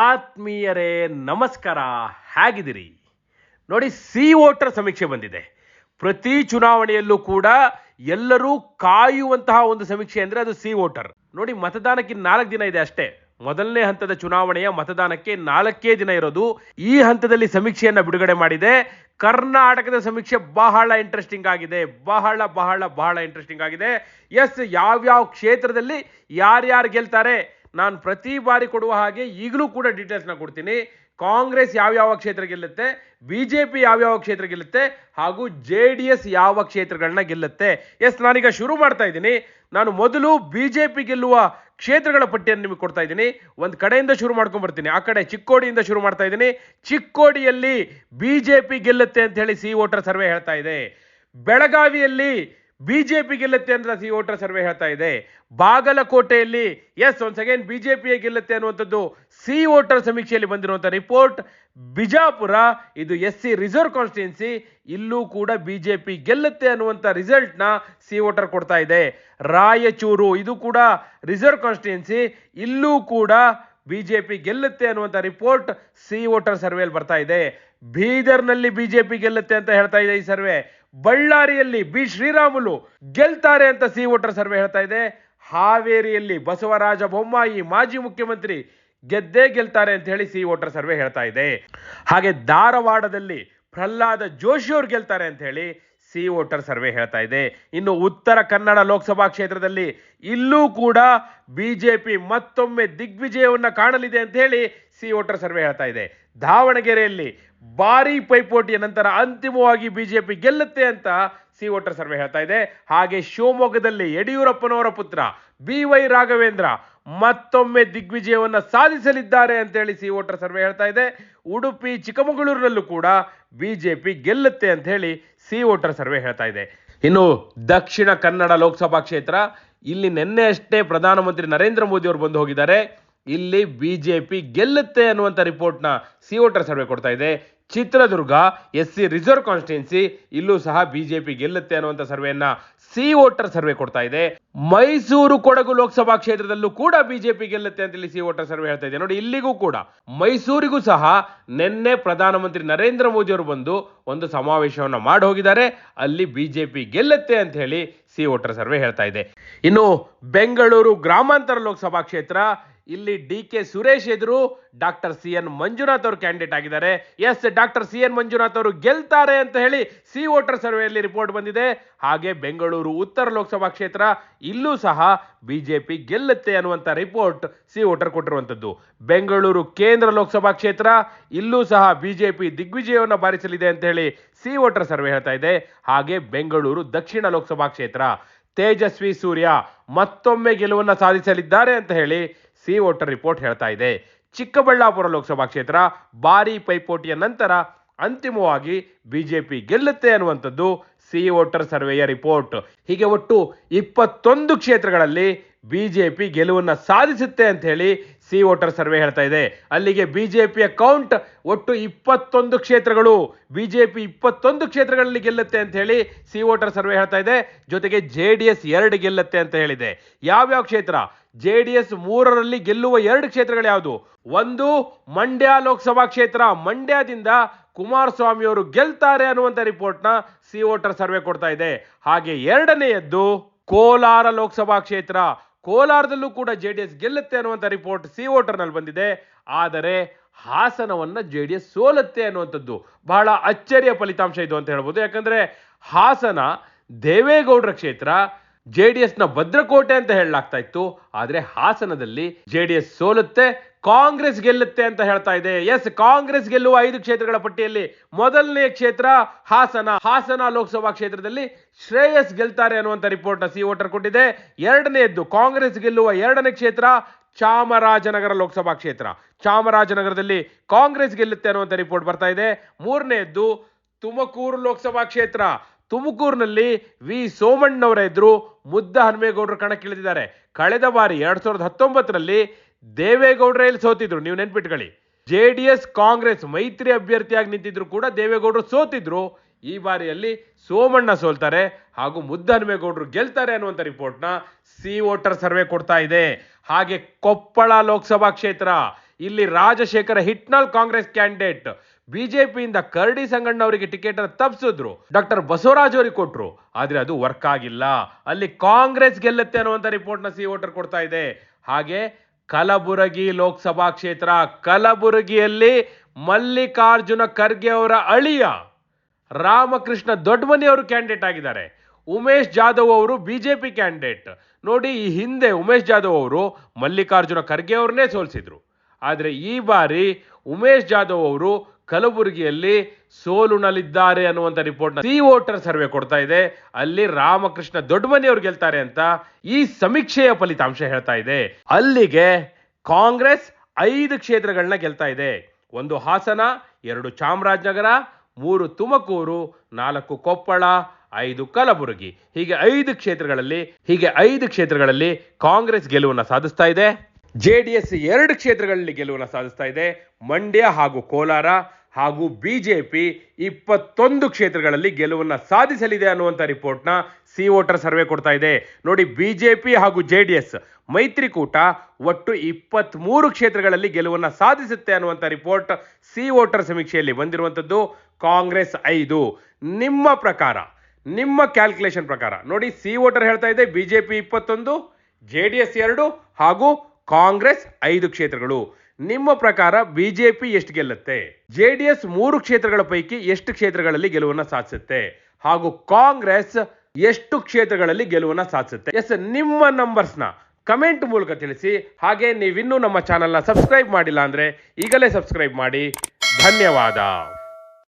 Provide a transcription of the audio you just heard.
ಆತ್ಮೀಯರೇ, ನಮಸ್ಕಾರ. ಹೇಗಿದ್ದೀರಿ? ನೋಡಿ, ಸಿ ವೋಟರ್ ಸಮೀಕ್ಷೆ ಬಂದಿದೆ. ಪ್ರತಿ ಚುನಾವಣೆಯಲ್ಲೂ ಕೂಡ ಎಲ್ಲರೂ ಕಾಯುವಂತಹ ಒಂದು ಸಮೀಕ್ಷೆ ಅಂದರೆ ಅದು ಸಿ ವೋಟರ್. ನೋಡಿ, ಮತದಾನಕ್ಕೆ ನಾಲ್ಕು ದಿನ ಇದೆ ಅಷ್ಟೇ. ಮೊದಲನೇ ಹಂತದ ಚುನಾವಣೆಯ ಮತದಾನಕ್ಕೆ ನಾಲ್ಕೇ ದಿನ ಇರೋದು. ಈ ಹಂತದಲ್ಲಿ ಸಮೀಕ್ಷೆಯನ್ನು ಬಿಡುಗಡೆ ಮಾಡಿದೆ. ಕರ್ನಾಟಕದ ಸಮೀಕ್ಷೆ ಬಹಳ ಇಂಟ್ರೆಸ್ಟಿಂಗ್ ಆಗಿದೆ. ಬಹಳ ಬಹಳ ಬಹಳ ಇಂಟ್ರೆಸ್ಟಿಂಗ್ ಆಗಿದೆ. ಎಸ್ ಯಾವ್ಯಾವ ಕ್ಷೇತ್ರದಲ್ಲಿ ಯಾರ್ಯಾರು ಗೆಲ್ತಾರೆ? ನಾನು ಪ್ರತಿ ಬಾರಿ ಕೊಡುವ ಹಾಗೆ ಈಗಲೂ ಕೂಡ ಡೀಟೇಲ್ಸ್ನ ಕೊಡ್ತೀನಿ. ಕಾಂಗ್ರೆಸ್ ಯಾವ್ಯಾವ ಕ್ಷೇತ್ರ ಗೆಲ್ಲುತ್ತೆ? ಬಿ ಜೆ ಪಿ ಯಾವ್ಯಾವ ಕ್ಷೇತ್ರ ಗೆಲ್ಲುತ್ತೆ? ಹಾಗೂ ಜೆ ಡಿ ಎಸ್ ಯಾವ ಕ್ಷೇತ್ರಗಳನ್ನ ಗೆಲ್ಲುತ್ತೆ? ಎಸ್, ನಾನೀಗ ಶುರು ಮಾಡ್ತಾ ಇದ್ದೀನಿ. ನಾನು ಮೊದಲು ಬಿ ಜೆ ಪಿ ಗೆಲ್ಲುವ ಕ್ಷೇತ್ರಗಳ ಪಟ್ಟಿಯನ್ನು ನಿಮಗೆ ಕೊಡ್ತಾ ಇದ್ದೀನಿ. ಒಂದು ಕಡೆಯಿಂದ ಶುರು ಮಾಡ್ಕೊಂಡು ಬರ್ತೀನಿ. ಆ ಕಡೆ ಚಿಕ್ಕೋಡಿಯಿಂದ ಶುರು ಮಾಡ್ತಾ ಇದ್ದೀನಿ. ಚಿಕ್ಕೋಡಿಯಲ್ಲಿ ಬಿ ಜೆ ಪಿ ಗೆಲ್ಲುತ್ತೆ ಅಂತ ಹೇಳಿ ಸಿ ವೋಟರ್ ಸರ್ವೆ ಹೇಳ್ತಾ ಇದೆ. ಬೆಳಗಾವಿಯಲ್ಲಿ ಬಿಜೆಪಿ ಗೆಲ್ಲುತ್ತೆ ಅಂತ ಸಿ ವೋಟರ್ ಸರ್ವೆ ಹೇಳ್ತಾ ಇದೆ. ಬಾಗಲಕೋಟೆಯಲ್ಲಿ ಎಸ್ ಒನ್ಸ್ ಅಗೇನ್ ಬಿಜೆಪಿಯೇ ಗೆಲ್ಲುತ್ತೆ ಅನ್ನುವಂಥದ್ದು ಸಿ ವೋಟರ್ ಸಮೀಕ್ಷೆಯಲ್ಲಿ ಬಂದಿರುವಂಥ ರಿಪೋರ್ಟ್. ಬಿಜಾಪುರ, ಇದು ಎಸ್ ಸಿ ರಿಸರ್ವ್ ಕಾನ್ಸ್ಟಿಟ್ಯೂನ್ಸಿ ಇಲ್ಲೂ ಕೂಡ ಬಿಜೆಪಿ ಗೆಲ್ಲುತ್ತೆ ಅನ್ನುವಂಥ ರಿಸಲ್ಟ್ನ ಸಿ ವೋಟರ್ ಕೊಡ್ತಾ ಇದೆ. ರಾಯಚೂರು, ಇದು ಕೂಡ ರಿಸರ್ವ್ ಕಾನ್ಸ್ಟಿಟ್ಯೂನ್ಸಿ ಇಲ್ಲೂ ಕೂಡ ಬಿಜೆಪಿ ಗೆಲ್ಲುತ್ತೆ ಅನ್ನುವಂಥ ರಿಪೋರ್ಟ್ ಸಿ ವೋಟರ್ ಸರ್ವೆಯಲ್ಲಿ ಬರ್ತಾ ಇದೆ. ಬೀದರ್ನಲ್ಲಿ ಬಿಜೆಪಿ ಗೆಲ್ಲುತ್ತೆ ಅಂತ ಹೇಳ್ತಾ ಇದೆ ಈ ಸರ್ವೆ. ಬಳ್ಳಾರಿಯಲ್ಲಿ ಬಿ ಶ್ರೀರಾಮುಲು ಗೆಲ್ತಾರೆ ಅಂತ ಸಿ ವೋಟರ್ ಸರ್ವೆ ಹೇಳ್ತಾ ಇದೆ. ಹಾವೇರಿಯಲ್ಲಿ ಬಸವರಾಜ ಬೊಮ್ಮಾಯಿ ಮಾಜಿ ಮುಖ್ಯಮಂತ್ರಿ ಗೆದ್ದೇ ಗೆಲ್ತಾರೆ ಅಂತ ಹೇಳಿ ಸಿ ವೋಟರ್ ಸರ್ವೆ ಹೇಳ್ತಾ ಇದೆ. ಹಾಗೆ ಧಾರವಾಡದಲ್ಲಿ ಪ್ರಹ್ಲಾದ ಜೋಶಿ ಅವ್ರು ಗೆಲ್ತಾರೆ ಅಂತ ಹೇಳಿ ಸಿ ವೋಟರ್ ಸರ್ವೆ ಹೇಳ್ತಾ ಇದೆ. ಇನ್ನು ಉತ್ತರ ಕನ್ನಡ ಲೋಕಸಭಾ ಕ್ಷೇತ್ರದಲ್ಲಿ ಇಲ್ಲೂ ಕೂಡ ಬಿಜೆಪಿ ಮತ್ತೊಮ್ಮೆ ದಿಗ್ವಿಜಯವನ್ನು ಕಾಣಲಿದೆ ಅಂತ ಹೇಳಿ ಸಿ ವೋಟರ್ ಸರ್ವೆ ಹೇಳ್ತಾ ಇದೆ. ದಾವಣಗೆರೆಯಲ್ಲಿ ಭಾರಿ ಪೈಪೋಟಿಯ ನಂತರ ಅಂತಿಮವಾಗಿ ಬಿಜೆಪಿ ಗೆಲ್ಲುತ್ತೆ ಅಂತ ಸಿ ವೋಟರ್ ಸರ್ವೆ ಹೇಳ್ತಾ ಇದೆ. ಹಾಗೆ ಶಿವಮೊಗ್ಗದಲ್ಲಿ ಯಡಿಯೂರಪ್ಪನವರ ಪುತ್ರ ಬಿ ವೈ ರಾಘವೇಂದ್ರ ಮತ್ತೊಮ್ಮೆ ದಿಗ್ವಿಜಯವನ್ನು ಸಾಧಿಸಲಿದ್ದಾರೆ ಅಂತೇಳಿ ಸಿ ವೋಟರ್ ಸರ್ವೆ ಹೇಳ್ತಾ ಇದೆ. ಉಡುಪಿ, ಚಿಕ್ಕಮಗಳೂರಿನಲ್ಲೂ ಕೂಡ ಬಿಜೆಪಿ ಗೆಲ್ಲುತ್ತೆ ಅಂತ ಹೇಳಿ ಸಿ ವೋಟರ್ ಸರ್ವೆ ಹೇಳ್ತಾ ಇದೆ. ಇನ್ನು ದಕ್ಷಿಣ ಕನ್ನಡ ಲೋಕಸಭಾ ಕ್ಷೇತ್ರ, ಇಲ್ಲಿ ನಿನ್ನೆ ಅಷ್ಟೇ ಪ್ರಧಾನಮಂತ್ರಿ ನರೇಂದ್ರ ಮೋದಿ ಅವರು ಬಂದು ಹೋಗಿದ್ದಾರೆ. ಇಲ್ಲಿ ಬಿಜೆಪಿ ಗೆಲ್ಲುತ್ತೆ ಅನ್ನುವಂಥ ರಿಪೋರ್ಟ್ನ ಸಿ ವೋಟರ್ ಸರ್ವೆ ಕೊಡ್ತಾ ಇದೆ. Chitradurga S C reserve constituency ಇಲ್ಲೂ ಸಹ ಬಿಜೆಪಿ ಗೆಲ್ಲುತ್ತೆ ಅನ್ನುವಂಥ ಸರ್ವೆಯನ್ನ ಸಿ ವೋಟರ್ ಸರ್ವೆ ಕೊಡ್ತಾ ಇದೆ. ಮೈಸೂರು ಕೊಡಗು ಲೋಕಸಭಾ ಕ್ಷೇತ್ರದಲ್ಲೂ ಕೂಡ ಬಿಜೆಪಿ ಗೆಲ್ಲುತ್ತೆ ಅಂತೇಳಿ ಸಿ ವೋಟರ್ ಸರ್ವೆ ಹೇಳ್ತಾ ಇದೆ. ನೋಡಿ, ಇಲ್ಲಿಗೂ ಕೂಡ ಮೈಸೂರಿಗೂ ಸಹ ನಿನ್ನೆ ಪ್ರಧಾನಮಂತ್ರಿ ನರೇಂದ್ರ ಮೋದಿ ಅವರು ಬಂದು ಒಂದು ಸಮಾವೇಶವನ್ನು ಮಾಡಿ ಹೋಗಿದ್ದಾರೆ ಅಲ್ಲಿ ಬಿಜೆಪಿ ಗೆಲ್ಲುತ್ತೆ ಅಂತ ಹೇಳಿ ಸಿ ವೋಟರ್ ಸರ್ವೆ ಹೇಳ್ತಾ ಇದೆ. ಇನ್ನು ಬೆಂಗಳೂರು ಗ್ರಾಮಾಂತರ ಲೋಕಸಭಾ ಕ್ಷೇತ್ರ ಇಲ್ಲಿ ಡಿ ಕೆ ಸುರೇಶ್ ಎದುರು ಡಾಕ್ಟರ್ ಸಿ ಎನ್ ಮಂಜುನಾಥ್ ಅವರು ಕ್ಯಾಂಡಿಡೇಟ್ ಆಗಿದ್ದಾರೆ. Yes, doctor C N Manjunath ಅವರು ಗೆಲ್ತಾರೆ ಅಂತ ಹೇಳಿ ಸಿ ವೋಟರ್ ಸರ್ವೆಯಲ್ಲಿ ರಿಪೋರ್ಟ್ ಬಂದಿದೆ. ಹಾಗೆ ಬೆಂಗಳೂರು ಉತ್ತರ ಲೋಕಸಭಾ ಕ್ಷೇತ್ರ, ಇಲ್ಲೂ ಸಹ ಬಿಜೆಪಿ ಗೆಲ್ಲುತ್ತೆ ಅನ್ನುವಂಥ ರಿಪೋರ್ಟ್ ಸಿ ವೋಟರ್ ಕೊಟ್ಟಿರುವಂಥದ್ದು. ಬೆಂಗಳೂರು ಕೇಂದ್ರ ಲೋಕಸಭಾ ಕ್ಷೇತ್ರ, ಇಲ್ಲೂ ಸಹ ಬಿಜೆಪಿ ದಿಗ್ವಿಜಯವನ್ನು ಬಾರಿಸಲಿದೆ ಅಂತ ಹೇಳಿ ಸಿ ವೋಟರ್ ಸರ್ವೆ ಹೇಳ್ತಾ ಇದೆ. ಹಾಗೆ ಬೆಂಗಳೂರು ದಕ್ಷಿಣ ಲೋಕಸಭಾ ಕ್ಷೇತ್ರ, ತೇಜಸ್ವಿ ಸೂರ್ಯ ಮತ್ತೊಮ್ಮೆ ಗೆಲುವನ್ನು ಸಾಧಿಸಲಿದ್ದಾರೆ ಅಂತ ಹೇಳಿ ಸಿ ವೋಟರ್ ರಿಪೋರ್ಟ್ ಹೇಳ್ತಾ ಇದೆ. ಚಿಕ್ಕಬಳ್ಳಾಪುರ ಲೋಕಸಭಾ ಕ್ಷೇತ್ರ ಭಾರಿ ಪೈಪೋಟಿಯ ನಂತರ ಅಂತಿಮವಾಗಿ ಬಿಜೆಪಿ ಗೆಲ್ಲುತ್ತೆ ಅನ್ನುವಂಥದ್ದು ಸಿ ವೋಟರ್ ಸರ್ವೆಯ ರಿಪೋರ್ಟ್. ಹೀಗೆ ಒಟ್ಟು ಇಪ್ಪತ್ತೊಂದು ಕ್ಷೇತ್ರಗಳಲ್ಲಿ ಬಿಜೆಪಿ ಗೆಲುವನ್ನು ಸಾಧಿಸುತ್ತೆ ಅಂತ ಹೇಳಿ ಸಿ ವೋಟರ್ ಸರ್ವೆ ಹೇಳ್ತಾ ಇದೆ. ಅಲ್ಲಿಗೆ ಬಿಜೆಪಿಯ ಕೌಂಟ್ ಒಟ್ಟು ಇಪ್ಪತ್ತೊಂದು ಕ್ಷೇತ್ರಗಳು. ಬಿಜೆಪಿ ಇಪ್ಪತ್ತೊಂದು ಕ್ಷೇತ್ರಗಳಲ್ಲಿ ಗೆಲ್ಲುತ್ತೆ ಅಂತ ಹೇಳಿ ಸಿ ವೋಟರ್ ಸರ್ವೆ ಹೇಳ್ತಾ ಇದೆ. ಜೊತೆಗೆ ಜೆ ಡಿ ಎಸ್ ಎರಡು ಗೆಲ್ಲುತ್ತೆ ಅಂತ ಹೇಳಿದೆ. ಯಾವ್ಯಾವ ಕ್ಷೇತ್ರ? ಜೆ ಡಿ ಎಸ್ ಮೂರರಲ್ಲಿ ಗೆಲ್ಲುವ ಎರಡು ಕ್ಷೇತ್ರಗಳು ಯಾವುದು? ಒಂದು ಮಂಡ್ಯ ಲೋಕಸಭಾ ಕ್ಷೇತ್ರ. ಮಂಡ್ಯದಿಂದ ಕುಮಾರಸ್ವಾಮಿ ಅವರು ಗೆಲ್ತಾರೆ ಅನ್ನುವಂಥ ರಿಪೋರ್ಟ್ನ ಸಿ ವೋಟರ್ ಸರ್ವೆ ಕೊಡ್ತಾ ಇದೆ. ಹಾಗೆ ಎರಡನೆಯದ್ದು ಕೋಲಾರ ಲೋಕಸಭಾ ಕ್ಷೇತ್ರ. ಕೋಲಾರದಲ್ಲೂ ಕೂಡ ಜೆ ಡಿ ಎಸ್ ಗೆಲ್ಲುತ್ತೆ ಅನ್ನುವಂಥ ರಿಪೋರ್ಟ್ ಸಿ ವೋಟರ್ನಲ್ಲಿ ಬಂದಿದೆ. ಆದರೆ ಹಾಸನವನ್ನ ಜೆ ಡಿ ಎಸ್ ಸೋಲುತ್ತೆ ಅನ್ನುವಂಥದ್ದು ಬಹಳ ಅಚ್ಚರಿಯ ಫಲಿತಾಂಶ ಇದು ಅಂತ ಹೇಳ್ಬೋದು. ಯಾಕಂದ್ರೆ ಹಾಸನ ದೇವೇಗೌಡರ ಕ್ಷೇತ್ರ ಜೆ ಡಿ ಎಸ್ನ ಭದ್ರಕೋಟೆ ಅಂತ ಹೇಳಲಾಗ್ತಾ ಇತ್ತು. ಆದರೆ ಹಾಸನದಲ್ಲಿ ಜೆ ಡಿ ಎಸ್ ಸೋಲುತ್ತೆ ಕಾಂಗ್ರೆಸ್ ಗೆಲ್ಲುತ್ತೆ ಅಂತ ಹೇಳ್ತಾ ಇದೆ. ಎಸ್, ಕಾಂಗ್ರೆಸ್ ಗೆಲ್ಲುವ ಐದು ಕ್ಷೇತ್ರಗಳ ಪಟ್ಟಿಯಲ್ಲಿ ಮೊದಲನೇ ಕ್ಷೇತ್ರ ಹಾಸನ. ಹಾಸನ ಲೋಕಸಭಾ ಕ್ಷೇತ್ರದಲ್ಲಿ ಶ್ರೇಯಸ್ ಗೆಲ್ತಾರೆ ಅನ್ನುವಂಥ ರಿಪೋರ್ಟ್ನ ಸಿ ವೋಟರ್ ಕೊಟ್ಟಿದೆ. ಎರಡನೇದ್ದು ಕಾಂಗ್ರೆಸ್ ಗೆಲ್ಲುವ ಎರಡನೇ ಕ್ಷೇತ್ರ ಚಾಮರಾಜನಗರ ಲೋಕಸಭಾ ಕ್ಷೇತ್ರ. ಚಾಮರಾಜನಗರದಲ್ಲಿ ಕಾಂಗ್ರೆಸ್ ಗೆಲ್ಲುತ್ತೆ ಅನ್ನುವಂಥ ರಿಪೋರ್ಟ್ ಬರ್ತಾ ಇದೆ. ಮೂರನೇದ್ದು ತುಮಕೂರು ಲೋಕಸಭಾ ಕ್ಷೇತ್ರ. ತುಮಕೂರಿನಲ್ಲಿ ವಿ ಸೋಮಣ್ಣವರ ಎದುರು ಮುದ್ದ ಹನುಮೇಗೌಡರು ಕಣಕ್ಕಿಳಿದಿದ್ದಾರೆ. ಕಳೆದ ಬಾರಿ ಎರಡ್ ಸಾವಿರದ ಹತ್ತೊಂಬತ್ತರಲ್ಲಿ ದೇವೇಗೌಡರೇ ಇಲ್ಲಿ ಸೋತಿದ್ರು? ನೀವು ನೆನ್ಪಿಟ್ಕೊಳ್ಳಿ. ಜೆ ಡಿ ಎಸ್, ಕಾಂಗ್ರೆಸ್ ಮೈತ್ರಿ ಅಭ್ಯರ್ಥಿಯಾಗಿ ನಿಂತಿದ್ರು ಕೂಡ ದೇವೇಗೌಡರು ಸೋತಿದ್ರು. ಈ ಬಾರಿಯಲ್ಲಿ ಸೋಮಣ್ಣ ಸೋಲ್ತಾರೆ ಹಾಗೂ ಮುದ್ದಹನುಮೇಗೌಡರು ಗೆಲ್ತಾರೆ ಅನ್ನುವಂಥ ರಿಪೋರ್ಟ್ನ ಸಿ ವೋಟರ್ ಸರ್ವೆ ಕೊಡ್ತಾ ಇದೆ. ಹಾಗೆ ಕೊಪ್ಪಳ ಲೋಕಸಭಾ ಕ್ಷೇತ್ರ. ಇಲ್ಲಿ ರಾಜಶೇಖರ ಹಿಟ್ನಾಳ್ ಕಾಂಗ್ರೆಸ್ ಕ್ಯಾಂಡಿಡೇಟ್. ಬಿಜೆಪಿಯಿಂದ ಕರಡಿ ಸಂಗಣ್ಣ ಅವರಿಗೆ ಟಿಕೆಟ್ ಅನ್ನು ತಪ್ಪಿಸಿದ್ರು ಡಾಕ್ಟರ್ ಬಸವರಾಜ್ ಅವರಿಗೆ ಕೊಟ್ರು. ಆದ್ರೆ ಅದು ವರ್ಕ್ ಆಗಿಲ್ಲ. ಅಲ್ಲಿ ಕಾಂಗ್ರೆಸ್ ಗೆಲ್ಲುತ್ತೆ ಅನ್ನುವಂತ ರಿಪೋರ್ಟ್ನ ಸಿ ವೋಟರ್ ಕೊಡ್ತಾ ಇದೆ. ಹಾಗೆ ಕಲಬುರಗಿ ಲೋಕಸಭಾ ಕ್ಷೇತ್ರ, ಕಲಬುರಗಿಯಲ್ಲಿ ಮಲ್ಲಿಕಾರ್ಜುನ ಖರ್ಗೆ ಅವರ ಅಳಿಯ ರಾಮಕೃಷ್ಣ ದೊಡ್ಡಮನಿ ಅವರು ಕ್ಯಾಂಡಿಡೇಟ್ ಆಗಿದ್ದಾರೆ. ಉಮೇಶ್ ಜಾಧವ್ ಅವರು ಬಿಜೆಪಿ ಕ್ಯಾಂಡಿಡೇಟ್ ನೋಡಿ, ಈ ಹಿಂದೆ ಉಮೇಶ್ ಜಾಧವ್ ಅವರು ಮಲ್ಲಿಕಾರ್ಜುನ ಖರ್ಗೆ ಅವ್ರನ್ನೇ ಸೋಲಿಸಿದ್ರು. ಆದರೆ ಈ ಬಾರಿ ಉಮೇಶ್ ಜಾಧವ್ ಅವರು ಕಲಬುರಗಿಯಲ್ಲಿ ಸೋಲುಣಲಿದ್ದಾರೆ ಅನ್ನುವಂಥ ರಿಪೋರ್ಟ್ನ ಸಿ ವೋಟರ್ ಸರ್ವೆ ಕೊಡ್ತಾ ಇದೆ. ಅಲ್ಲಿ ರಾಮಕೃಷ್ಣ ದೊಡ್ಡಮನಿ ಅವರು ಗೆಲ್ತಾರೆ ಅಂತ ಈ ಸಮೀಕ್ಷೆಯ ಫಲಿತಾಂಶ ಹೇಳ್ತಾ ಇದೆ. ಅಲ್ಲಿಗೆ ಕಾಂಗ್ರೆಸ್ ಐದು ಕ್ಷೇತ್ರಗಳನ್ನ ಗೆಲ್ತಾ ಇದೆ. ಒಂದು ಹಾಸನ, ಎರಡು ಚಾಮರಾಜನಗರ, ಮೂರು ತುಮಕೂರು, ನಾಲ್ಕು ಕೊಪ್ಪಳ, ಐದು ಕಲಬುರಗಿ. ಹೀಗೆ ಐದು ಕ್ಷೇತ್ರಗಳಲ್ಲಿ, ಹೀಗೆ ಐದು ಕ್ಷೇತ್ರಗಳಲ್ಲಿ ಕಾಂಗ್ರೆಸ್ ಗೆಲುವನ್ನು ಸಾಧಿಸ್ತಾ ಇದೆ. ಜೆ ಡಿ ಎಸ್ ಎರಡು ಕ್ಷೇತ್ರಗಳಲ್ಲಿ ಗೆಲುವನ್ನು ಸಾಧಿಸ್ತಾ ಇದೆ. ಮಂಡ್ಯ ಹಾಗೂ ಕೋಲಾರ ಹಾಗೂ ಬಿಜೆಪಿ ಇಪ್ಪತ್ತೊಂದು ಕ್ಷೇತ್ರಗಳಲ್ಲಿ ಗೆಲುವನ್ನು ಸಾಧಿಸಲಿದೆ ಅನ್ನುವಂಥ ರಿಪೋರ್ಟ್ನ ಸಿ ವೋಟರ್ ಸರ್ವೆ ಕೊಡ್ತಾ ಇದೆ. ನೋಡಿ, ಬಿಜೆಪಿ ಹಾಗೂ ಜೆ ಡಿ ಎಸ್ ಮೈತ್ರಿಕೂಟ ಒಟ್ಟು ಇಪ್ಪತ್ತ್ಮೂರು ಕ್ಷೇತ್ರಗಳಲ್ಲಿ ಗೆಲುವನ್ನು ಸಾಧಿಸುತ್ತೆ ಅನ್ನುವಂಥ ರಿಪೋರ್ಟ್ ಸಿ ವೋಟರ್ ಸಮೀಕ್ಷೆಯಲ್ಲಿ ಬಂದಿರುವಂಥದ್ದು ಕಾಂಗ್ರೆಸ್ ಐದು. ನಿಮ್ಮ ಪ್ರಕಾರ, ನಿಮ್ಮ ಕ್ಯಾಲ್ಕುಲೇಷನ್ ಪ್ರಕಾರ, ನೋಡಿ ಸಿ ವೋಟರ್ ಹೇಳ್ತಾ ಇದೆ, ಬಿಜೆಪಿ ಇಪ್ಪತ್ತೊಂದು, ಜೆ ಡಿ ಎಸ್ ಎರಡು ಹಾಗೂ ಕಾಂಗ್ರೆಸ್ ಐದು ಕ್ಷೇತ್ರಗಳು. ನಿಮ್ಮ ಪ್ರಕಾರ ಬಿಜೆಪಿ ಎಷ್ಟು ಗೆಲ್ಲುತ್ತೆ? ಜೆ ಡಿ ಎಸ್ ಮೂರು ಕ್ಷೇತ್ರಗಳ ಪೈಕಿ ಎಷ್ಟು ಕ್ಷೇತ್ರಗಳಲ್ಲಿ ಗೆಲುವನ್ನು ಸಾಧಿಸುತ್ತೆ? ಹಾಗೂ ಕಾಂಗ್ರೆಸ್ ಎಷ್ಟು ಕ್ಷೇತ್ರಗಳಲ್ಲಿ ಗೆಲುವನ್ನು ಸಾಧಿಸುತ್ತೆ? ಎಸ್, ನಿಮ್ಮ ನಂಬರ್ಸ್ನ ಕಮೆಂಟ್ ಮೂಲಕ ತಿಳಿಸಿ. ಹಾಗೆ ನೀವಿನ್ನೂ ನಮ್ಮ ಚಾನಲ್ನ ಸಬ್ಸ್ಕ್ರೈಬ್ ಮಾಡಿಲ್ಲ ಅಂದ್ರೆ ಈಗಲೇ ಸಬ್ಸ್ಕ್ರೈಬ್ ಮಾಡಿ. ಧನ್ಯವಾದ.